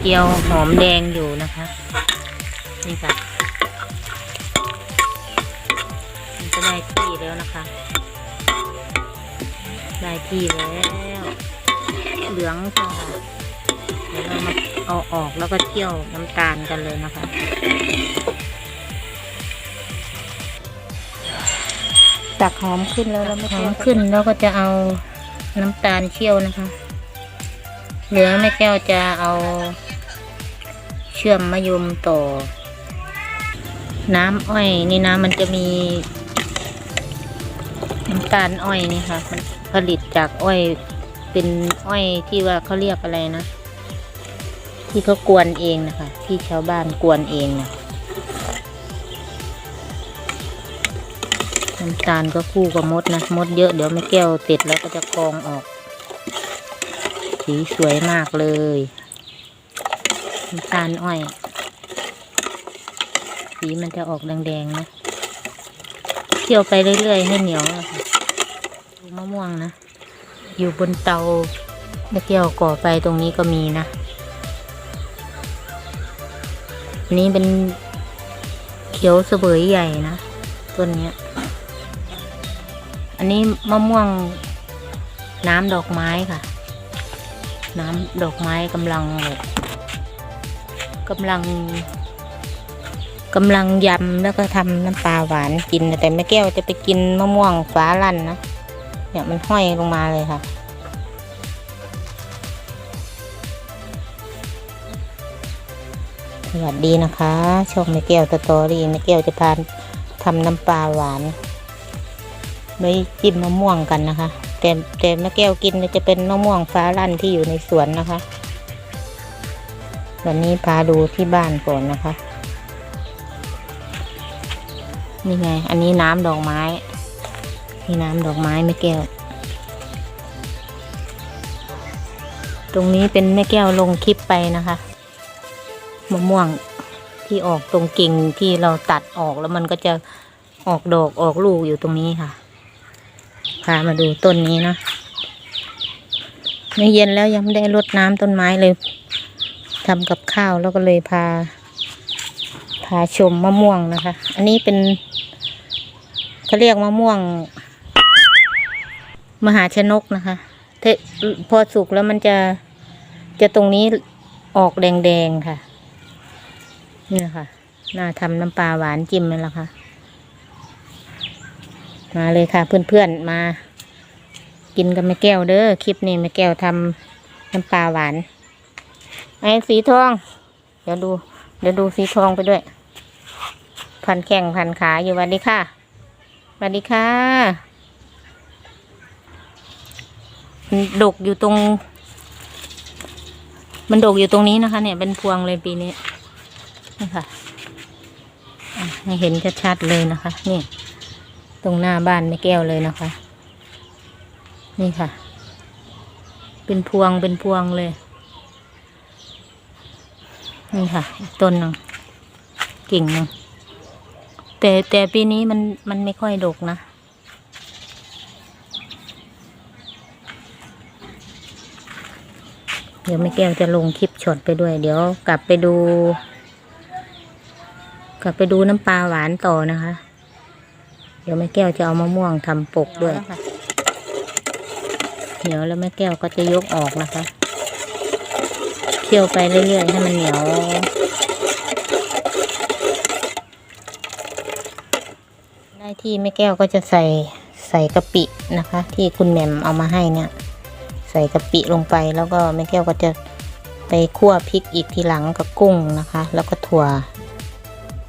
เจียวหอมแดงอยู่นะคะ นี่ค่ะมันก็ได้ที่แล้วนะคะ ได้ที่แล้วเหลืองค่ะเดี๋ยวเรามาเอาออกแล้วก็เคี่ยวน้ำตาลกันเลยนะคะตักหอมขึ้นแล้วแล้วไม่หอเคี่ยมวขึ้นแล้วก็จะเอาน้ำตาลเคี่ยวนะคะ เหลือแม่แก้วจะเอาเชื่อมมะยมต่อ น้ำอ้อยนี่นะมันจะมีน้ำตาลอ้อยนี่ค่ะมันผลิตจากอ้อยเป็นอ้อยที่ว่าเขาเรียกอะไรนะ ที่เขากวนเองนะคะ ที่ชาวบ้านกวนเองนะน้ำตาลก็คู่กับมดนะมดเยอะเดี๋ยวไม่แก้วติดแล้วก็จะกองออก สีสวยมากเลยน้ำตาลอ้อย สีมันจะออกแดงๆนะเคี่ยวไปเรื่อยๆให้เหนียวดูมะม่วงนะ อยู่บนเตาแม่แก้วก่อไฟตรงนี้ก็มีนะอันนี้เป็นเขียวเสวยใหญ่นะต้นเนี้ย อันนี้มะม่วงน้ำดอกไม้ค่ะ น้ำดอกไม้กำลังแบบกำลังกำลังยำแล้วก็ทำน้ำปลาหวานกิน แต่แม่แก้วจะไปกินมะม่วงฟ้าลั่นนะเนี่ยมันห้อยลงมาเลยค่ะ สวัสดีนะคะช่องแม่แก้วสตอรี่แม่แก้วจะพาทำน้ำปลาหวานไว้จิ้มมะม่วงกันนะคะ แต่แต่แม่แก้วกินจะเป็นมะม่วงฟ้าลั่นที่อยู่ในสวนนะคะ วันนี้พาดูที่บ้านก่อนนะคะ นี่ไง อันนี้น้ำดอกไม้ นี่น้ำดอกไม้แม่แก้ว ตรงนี้เป็นแม่แก้วลงคลิปไปนะคะมะม่วงที่ออกตรงกิ่งที่เราตัดออกแล้วมันก็จะออกดอกออกลูกอยู่ตรงนี้ค่ะ มาดูต้นนี้นะไม่เย็นแล้วยังไม่ได้รดน้ำต้นไม้เลยทำกับข้าวแล้วก็เลยพา พาชมมะม่วงนะคะ อันนี้เป็นเขาเรียกมะม่วง มหาชนกนะคะเทพอสุกแล้วมันจะจะตรงนี้ออกแดงๆค่ะนี่ค่ะ น่าทำน้ำปลาหวานจิ้มนั่นแหละค่ะ มาเลยค่ะเพื่อนๆมา กินกันแม่แก้วเด้อคลิปนี้แม่แก้วทำน้ำปลาหวาน ไอ้สีทอง เดี๋ยวดู เดี๋ยวดูสีทองไปด้วย พันแข้งพันขาอยู่วัสดีค่ะสวัสดีค่ะมันดกอยู่ตรง มันดกอยู่ตรงนี้นะคะ เนี่ยเป็นพวงเลยปีนี้นี่ค่ะอะให้เห็นชัดๆเลยนะคะ นี่ ตรงหน้าบ้านแม่แก้วเลยนะคะ นี่ค่ะ เป็นพวงเป็นพวงเลย นี่ค่ะต้นหนึ่งกิ่งหนึ่งแต่แต่ปีนี้มันมันไม่ค่อยดกนะเดี๋ยวแม่แก้วจะลงคลิปช็อตไปด้วย เดี๋ยวกลับไปดู กลับไปดูน้ำปลาหวานต่อนะคะ เดี๋ยวแม่แก้วจะเอามะม่วงทำปกด้วยเหนียวแล้วแม่แก้วก็จะยกออกนะคะเคี่ยวไปเรื่อยๆให้มันเหนียวได้ที่แม่แก้วก็จะใส่ใส่กะปินะคะ ที่คุณแหม่มเอามาให้เนี่ย ใส่กะปิลงไปแล้วก็แม่แก้วก็จะไปคั่วพริกอีกทีหลังกับกุ้งนะคะ แล้วก็ถั่ว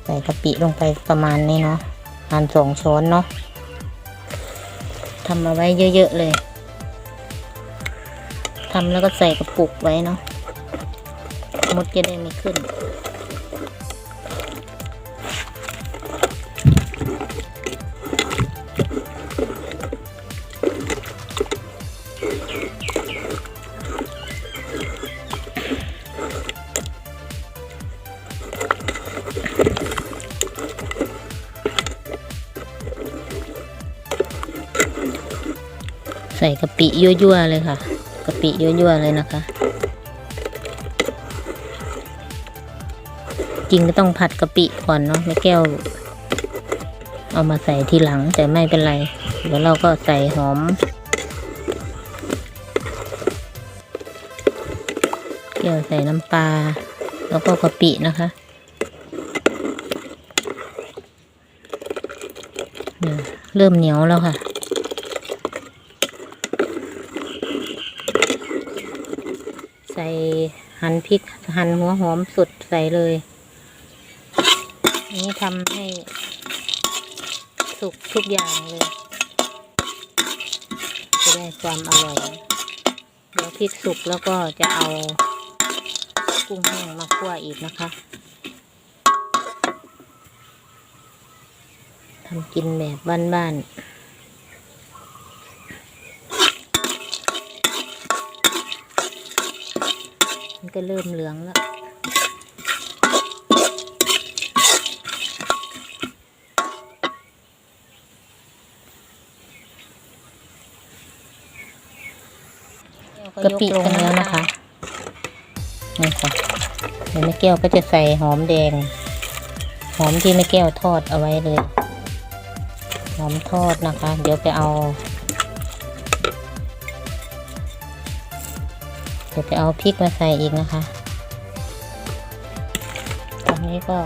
ใส่กะปิลงไปประมาณนี้เนาะ หั่นสองช้อนเนาะทำมาไว้เยอะ ๆ เลยทำแล้วก็ใส่กระปุกไว้เนาะมดจะได้ไม่ขึ้น ใส่กะปิยั่วๆเลยค่ะกะปิยั่วๆเลยนะคะริงก็ต้องผัดกะปิก่อนเนาะแม่แก้ว เอามาใส่ทีหลังแต่ไม่เป็นไรเดี๋ยวเราก็ใส่หอมแก้วใส่น้ำปลาแล้วก็กะปินะคะเริ่มเหนียวแล้วค่ะ ใส่ หั่นพริกหั่นหัวหอมสุดใส่เลย นี้ทำให้สุกทุกอย่างเลย จะได้ความอร่อย เดี๋ยวพริกสุกแล้วก็จะเอากุ้งแห้งมาคั่วอีกนะคะทำกินแบบบ้านๆ ก็เริ่มเหลืองแล้ว กะปิลงแล้วนะคะนี่ค่ะเดี๋ยวแม่แก้วก็จะใส่หอมแดง หอมที่แม่แก้วทอดเอาไว้เลย หอมทอดนะคะ เดี๋ยวไปเอา เดี๋ยวไปเอาพริกมาใส่อีกนะคะ ตอนนี้ก็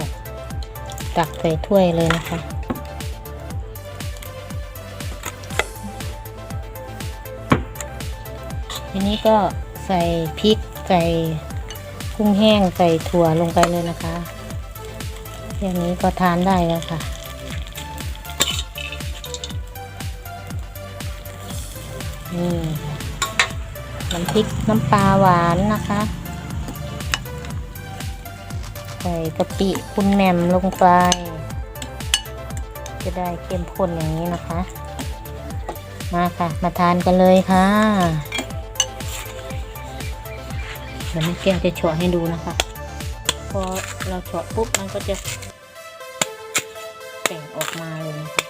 ตักใส่ถ้วยเลยนะคะ ทีนี้ก็ใส่พริกใส่กุ้งแห้งใส่ถั่วลงไปเลยนะคะ อย่างนี้ก็ทานได้แล้วค่ะนี่ น้ำพริกน้ำปลาหวานนะคะ ใส่กะปิคุณแหม่มลงไป จะได้เข้มข้นอย่างนี้นะคะ มาค่ะ มาทานกันเลยค่ะเดี๋ยวแม่แก้วจะเฉาะให้ดูนะคะ พอเราเฉาะปุ๊บมันก็จะแต่งออกมาเลยนะคะ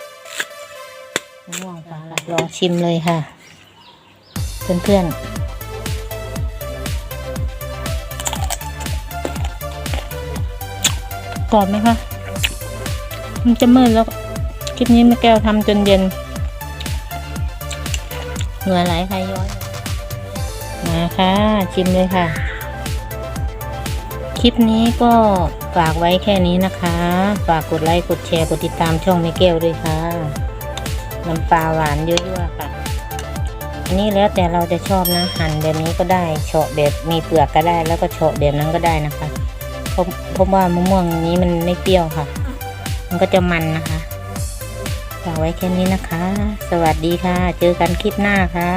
ม่วงฟ้าลองชิมเลยค่ะ เพื่อนๆ กรอบไหมคะ มันจะมืดแล้ว คลิปนี้แม่แก้วทำจนเย็น เหงื่อไหลใครย้อย มาค่ะ ชิมเลยค่ะ คลิปนี้ก็ฝากไว้แค่นี้นะคะ ฝากกดไลค์ กดแชร์ กดติดตามช่องแม่แก้วด้วยค่ะ น้ำปลาหวานเยอะๆค่ะอันนี้แล้วแต่เราจะชอบนะหั่นแบบนี้ก็ได้เฉาะแบบมีเปลือกก็ได้แล้วก็เฉาะแบบนั้นก็ได้นะคะ เพราะเพราะว่ามะม่วงนี้มันไม่เปรี้ยวค่ะ มันก็จะมันนะคะฝากไว้แค่นี้นะคะ สวัสดีค่ะ เจอกันคลิปหน้าค่ะ